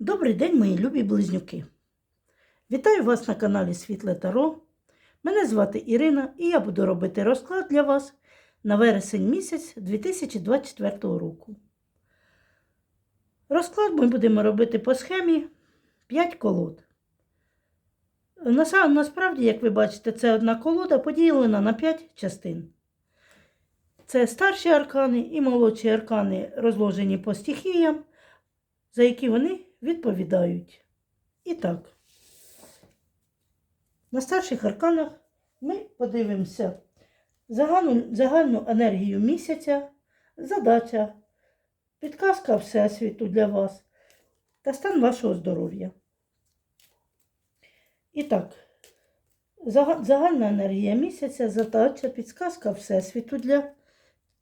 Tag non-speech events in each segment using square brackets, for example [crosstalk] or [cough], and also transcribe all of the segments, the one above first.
Добрий день, мої любі близнюки! Вітаю вас на каналі Світле Таро. Мене звати Ірина і я буду робити розклад для вас на вересень місяць 2024 року. Розклад ми будемо робити по схемі 5 колод. Насправді, як ви бачите, це одна колода поділена на 5 частин. Це старші аркани і молодші аркани розложені по стихіям, за які вони відповідають. І так, на старших арканах ми подивимося загальну, загальну енергію місяця, задача, підказка Всесвіту для вас та стан вашого здоров'я. І так, загальна енергія місяця, задача, підказка Всесвіту для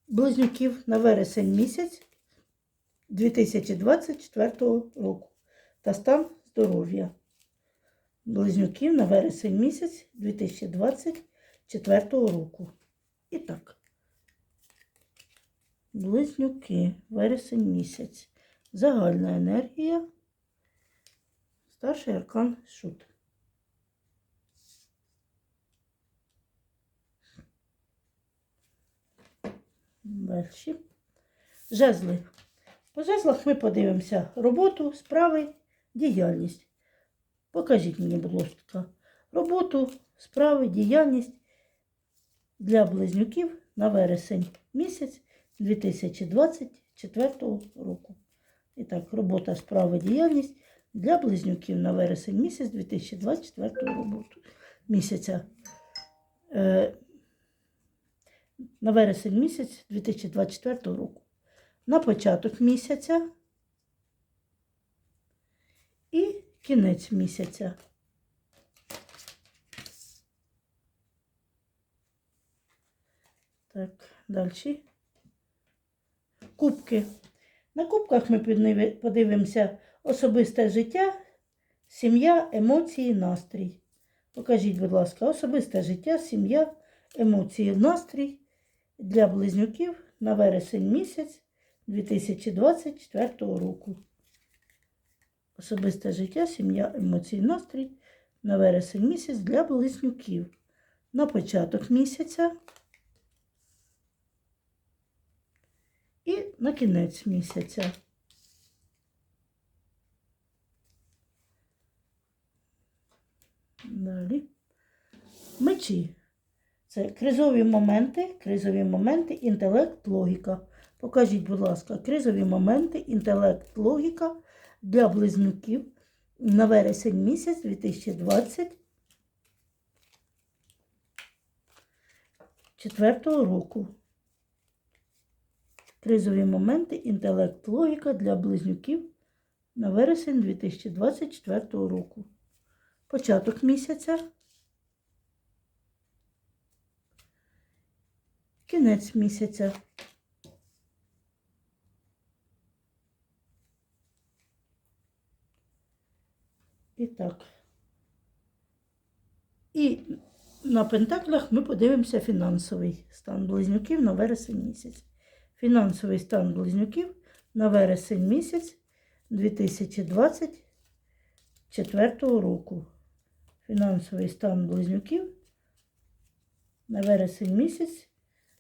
близнюків на вересень місяць 2024 року та стан здоров'я близнюків на вересень місяць 2024 року. І так, близнюки, вересень місяць. Загальна енергія. Старший аркан шут. Далі. Жезли. По жезлах ми подивимося роботу, справи, діяльність. Покажіть мені, будь ласка, роботу, справи, діяльність для близнюків на вересень місяць 2024 року. І так, робота, справи, діяльність для близнюків на вересень місяць 2024 року. місяця. Е, на вересень місяць 2024 року на початок місяця і кінець місяця. Так, далі. Кубки. На кубках ми подивимося особисте життя, сім'я, емоції, настрій. Покажіть, будь ласка, особисте життя, сім'я, емоції, настрій для близнюків на вересень місяць 2024 року. Особисте життя, сім'я, емоції, настрій на вересень місяць для близнюків. На початок місяця і на кінець місяця. Далі. Мечі. Це кризові моменти, кризові моменти, інтелект, логіка. Покажіть, будь ласка, кризові моменти, інтелект, логіка для близнюків на вересень місяць 2024 року. Кризові моменти, інтелект, логіка для близнюків на вересень 2024 року. Початок місяця. Кінець місяця. І так. І на пентаклях ми подивимося фінансовий стан близнюків на вересень місяць. Фінансовий стан близнюків на вересень місяць 2024 року. Фінансовий стан близнюків на вересень місяць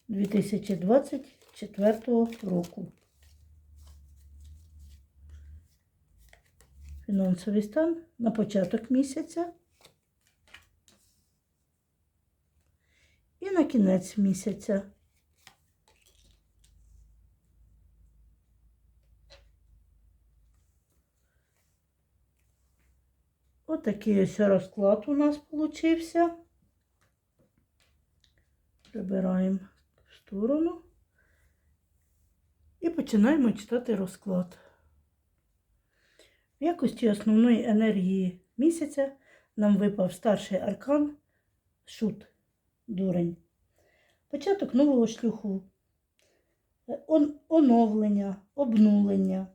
2024 року. Фінансовий стан на початок місяця і на кінець місяця. Отакий ось розклад у нас получився. Прибираємо в сторону і починаємо читати розклад. В якості основної енергії місяця нам випав старший аркан шут, дурень. Початок нового шлюху, Е, он- оновлення, обнулення,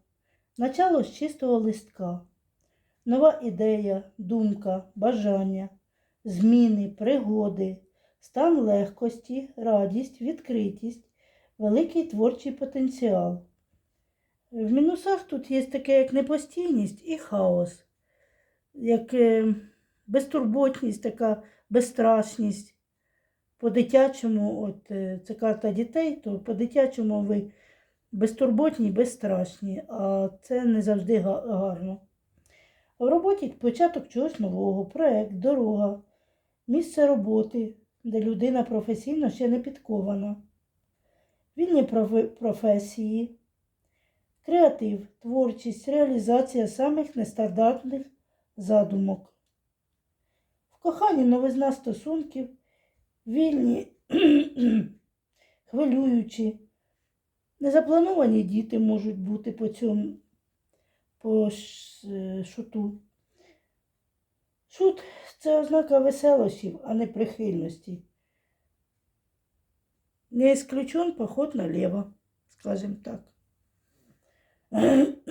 начало з чистого листка, нова ідея, думка, бажання, зміни, пригоди, стан легкості, радість, відкритість, великий творчий потенціал. В мінусах тут є таке, як непостійність і хаос, як е, безтурботність, така безстрашність. По-дитячому, от е, це карта дітей, то по-дитячому ви безтурботні, безстрашні, а це не завжди гарно. В роботі початок чогось нового, проект, дорога, місце роботи, де людина професійно ще не підкована, вільні професії, креатив, творчість, реалізація самих нестандартних задумок. В коханні новизна стосунків, вільні, [clears throat] хвилюючі, незаплановані діти можуть бути по цьому по шуту. Шут це ознака веселощів, а не прихильності. Не исключен поход налево, скажем так. [clears throat]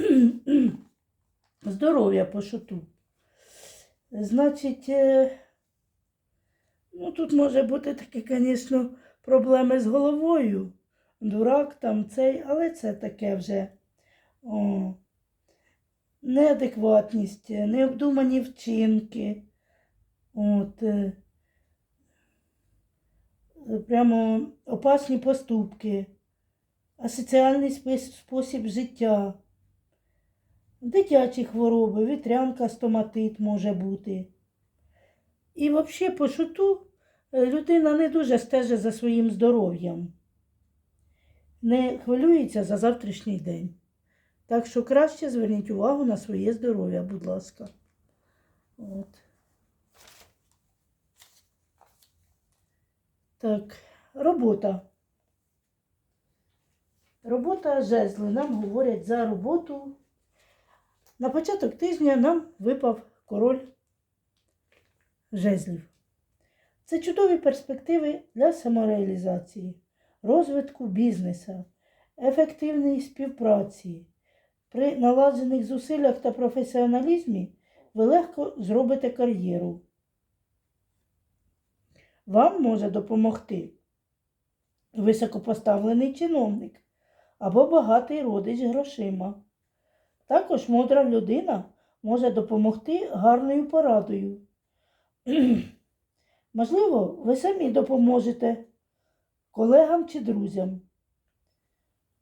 Здоров'я по шуту. Значить, е, ну тут може бути такі, звісно, проблеми з головою. Дурак там цей, але це таке вже. О, неадекватність, необдумані вчинки. От, е, прямо опасні поступки, асоціальний спосіб життя, дитячі хвороби, вітрянка, стоматит може бути. І взагалі по шуту е, людина не дуже стежить за своїм здоров'ям, не хвилюється за завтрашній день. Так що краще зверніть увагу на своє здоров'я, будь ласка. От. Так, робота. Робота жезли. Нам говорять за роботу. На початок тижня нам випав король жезлів. Це чудові перспективи для самореалізації, розвитку бізнесу, ефективної співпраці. При наладжених зусиллях та професіоналізмі ви легко зробите кар'єру. Вам може допомогти високопоставлений чиновник або багатий родич грошима. Також мудра людина може допомогти гарною порадою. [clears throat] Можливо, ви самі допоможете колегам чи друзям.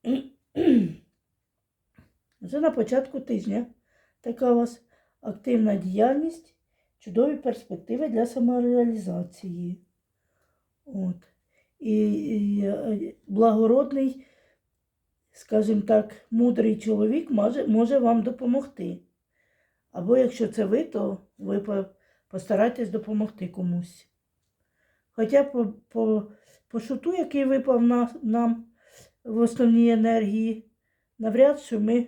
[clears throat] Вже на початку тижня така у вас активна діяльність, чудові перспективи для самореалізації. От. І, і благородний, скажімо так, мудрий чоловік може, може вам допомогти. Або якщо це ви, то ви постарайтесь допомогти комусь. Хоча по, по, по шуту, який випав на, нам в основній енергії, навряд що ми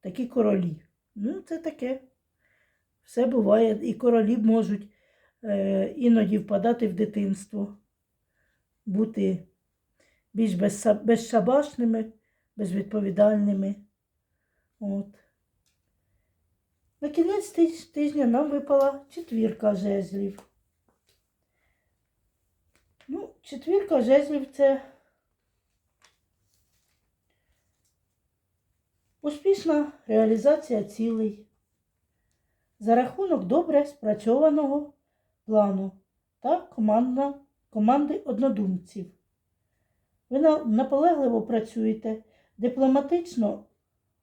такі королі. Ну, це таке. Все буває. І королі можуть е, іноді впадати в дитинство, бути більш безшабашними, безвідповідальними. От. На кінець тиж- тижня нам випала четвірка жезлів. Ну, четвірка жезлів це успішна реалізація цілей за рахунок добре спрацьованого плану та командна, команди однодумців. Ви на- наполегливо працюєте, дипломатично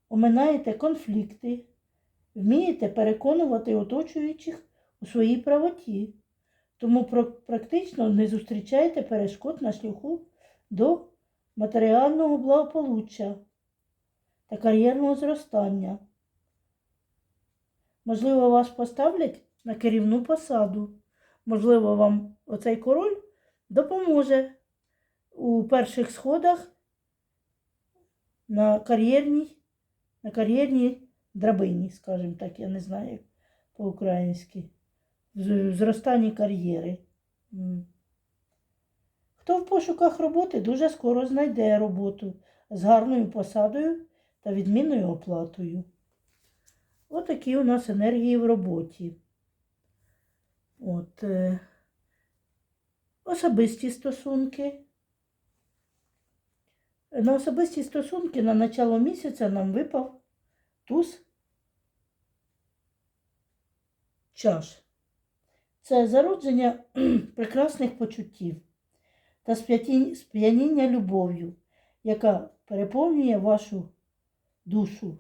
оминаєте конфлікти, вмієте переконувати оточуючих у своїй правоті, тому практично не зустрічаєте перешкод на шляху до матеріального благополуччя та кар'єрного зростання. Можливо, вас поставлять на керівну посаду. Можливо, вам оцей король допоможе у перших сходах на кар'єрній, на кар'єрній драбині, скажімо так, я не знаю по-українськи. Зростанні кар'єри. Хто в пошуках роботи дуже скоро знайде роботу з гарною посадою та відмінною оплатою. Отакі у нас енергії в роботі. От, е, особисті стосунки. На особисті стосунки на начало місяця нам випав туз чаш. Це зародження [clears throat] прекрасних почуттів та сп'яніння любов'ю, яка переповнює вашу душу.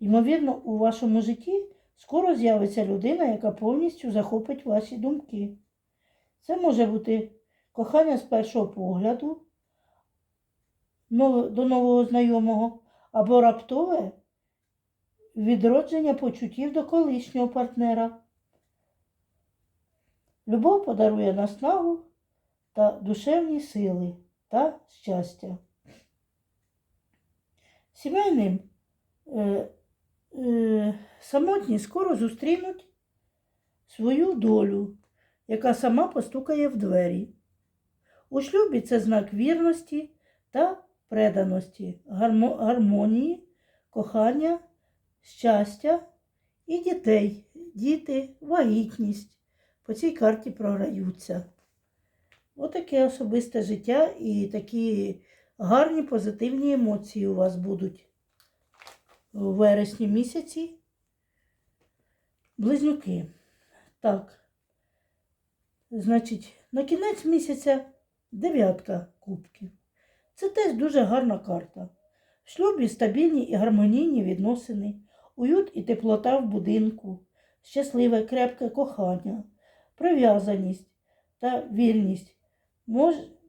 Ймовірно, у вашому житті скоро з'явиться людина, яка повністю захопить ваші думки. Це може бути кохання з першого погляду до нового знайомого або раптове відродження почуттів до колишнього партнера. Любов подарує наснагу та душевні сили та щастя. Сімейним е, е, самотні скоро зустрінуть свою долю, яка сама постукає в двері. У шлюбі це знак вірності та преданості, гармо- гармонії, кохання, щастя і дітей. Діти, вагітність по цій карті програються. Отаке особисте життя і такі гарні позитивні емоції у вас будуть у вересні місяці. Близнюки. Так. Значить, на кінець місяця дев'ятка кубків. Це теж дуже гарна карта. В шлюбі стабільні і гармонійні відносини, уют і теплота в будинку, щасливе крепке кохання, прив'язаність та вільність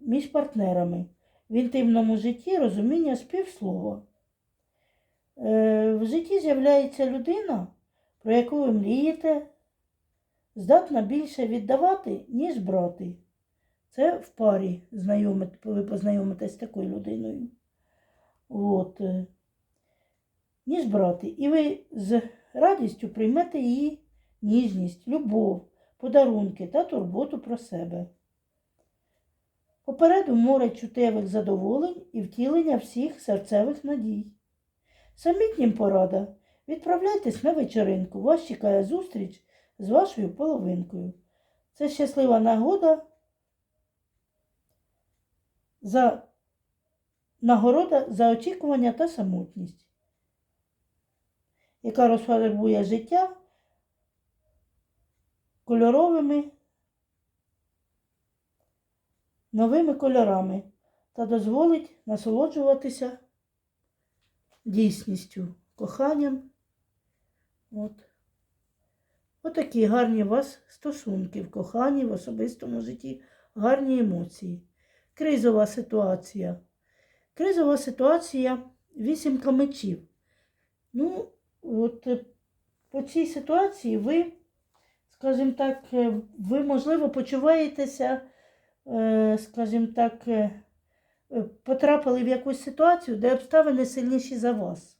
між партнерами. В інтимному житті розуміння співслова. Е, в житті з'являється людина, про яку ви мрієте, здатна більше віддавати, ніж брати. Це в парі ви познайомитесь з такою людиною. От. е, Ніж брати. І ви з радістю приймете її ніжність, любов, подарунки та турботу про себе. Попереду море чутевих задоволень і втілення всіх серцевих надій. Самітнім порада. Відправляйтесь на вечеринку. Вас чекає зустріч з вашою половинкою. Це щаслива нагода за нагорода за очікування та самотність, яка розфарбує життя кольоровими новими кольорами та дозволить насолоджуватися дійсністю, коханням. От. Отакі гарні у вас стосунки в коханні, в особистому житті, гарні емоції. Кризова ситуація. Кризова ситуація вісімка мечів. Ну, от е, по цій ситуації ви, скажімо так, е, ви, можливо, почуваєтеся, е, скажімо так, е, потрапили в якусь ситуацію, де обставини сильніші за вас.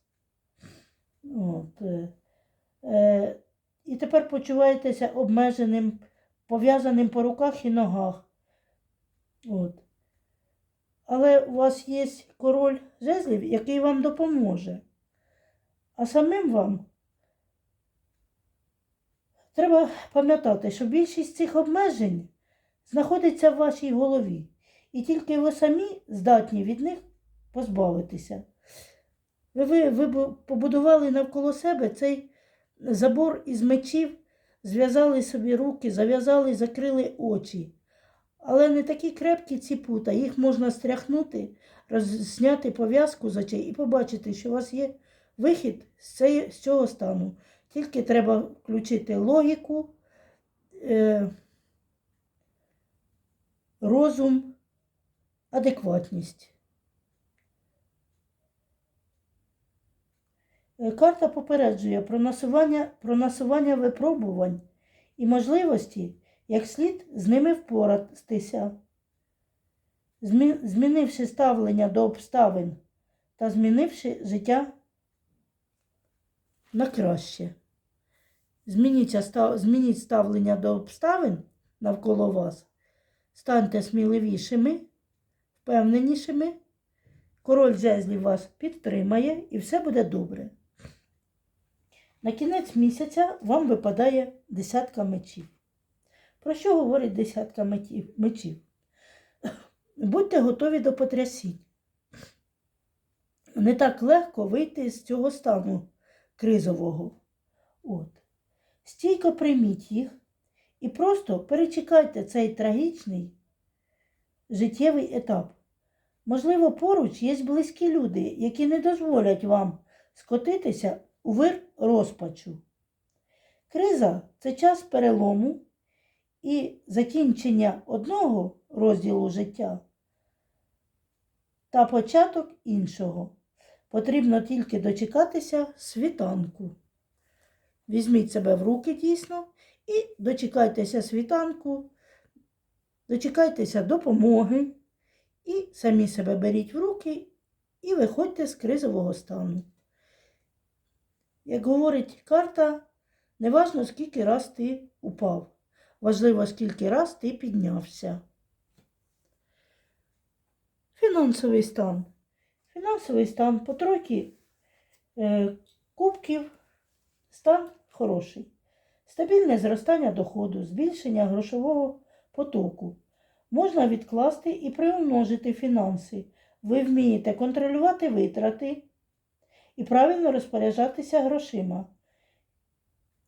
От. І тепер почуваєтеся обмеженим, пов'язаним по руках і ногах. От. Але у вас є король жезлів, який вам допоможе. А самим вам треба пам'ятати, що більшість цих обмежень знаходиться в вашій голові. І тільки ви самі здатні від них позбавитися. Ви, ви, побудували навколо себе цей забор із мечів, зв'язали собі руки, зав'язали, закрили очі. Але не такі крепкі ці пута, їх можна стряхнути, зняти пов'язку з очей і побачити, що у вас є вихід з цього стану. Тільки треба включити логіку, е... розум, адекватність. Е, Карта попереджує про насування, про насування випробувань і можливості, як слід з ними впоратися, змінивши ставлення до обставин та змінивши життя на краще. Змініть ставлення до обставин навколо вас, станьте сміливішими, впевненішими. Король жезлів вас підтримає і все буде добре. На кінець місяця вам випадає десятка мечів. Про що говорить десятка мечів? Будьте готові до потрясінь. не так легко вийти з цього стану кризового. От. Стійко прийміть їх і просто перечекайте цей трагічний життєвий етап. Можливо, поруч є близькі люди, які не дозволять вам скотитися у вир розпачу. Криза це час перелому і закінчення одного розділу життя та початок іншого. Потрібно тільки дочекатися світанку. Візьміть себе в руки дійсно і дочекайтеся світанку, дочекайтеся допомоги і самі себе беріть в руки і виходьте з кризового стану. Як говорить карта, неважно скільки раз ти упав, важливо скільки раз ти піднявся. Фінансовий стан. Фінансовий стан по тройки е, кубків стан хороший. Стабільне зростання доходу, збільшення грошового потоку. Можна відкласти і приумножити фінанси. Ви вмієте контролювати витрати і правильно розпоряджатися грошима.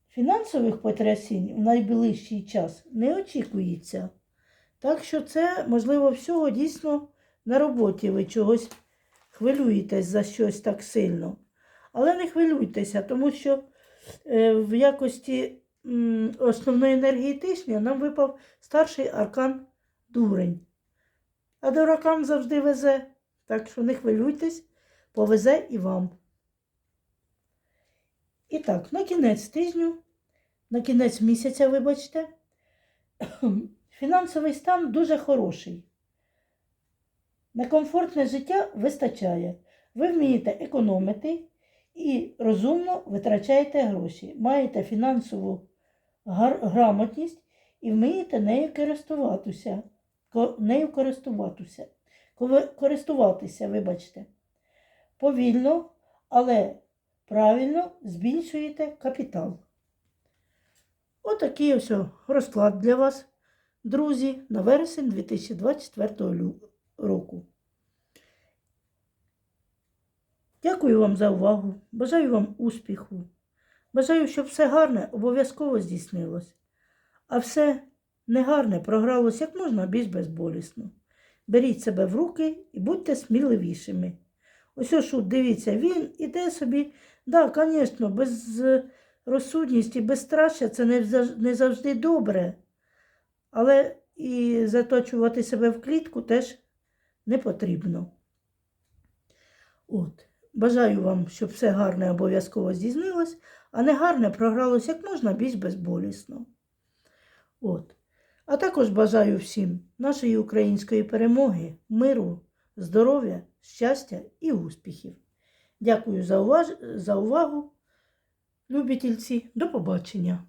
Фінансових потрясінь в найближчий час не очікується. Так що це, можливо, всього дійсно на роботі ви чогось хвилюєтесь за щось так сильно. Але не хвилюйтеся, тому що в якості основної енергії тижня нам випав старший аркан дурень. А дуракам завжди везе. Так що не хвилюйтесь, повезе і вам. І так, на кінець тижню, на кінець місяця, вибачте, [clears throat] фінансовий стан дуже хороший. На комфортне життя вистачає. Ви вмієте економити і розумно витрачаєте гроші. Маєте фінансову грамотність і вмієте нею користуватися. Нею користуватися. Користуватися, вибачте. Повільно, але правильно збільшуєте капітал. Отакий ось розклад для вас, друзі, на вересень 2024 року. Дякую вам за увагу. Бажаю вам успіху. Бажаю, щоб все гарне обов'язково здійснилось, а все негарне програлось як можна більш безболісно. Беріть себе в руки і будьте сміливішими. Ось ось, дивіться, він іде собі, да, звісно, безрозсудність і безстрашя це не завжди добре, але і заточувати себе в клітку теж не потрібно. От. Бажаю вам, щоб все гарне обов'язково здійснилось, а не гарне програлось як можна більш безболісно. От. А також бажаю всім нашої української перемоги, миру, здоров'я, щастя і успіхів. Дякую за, увагу, любітельці. До побачення!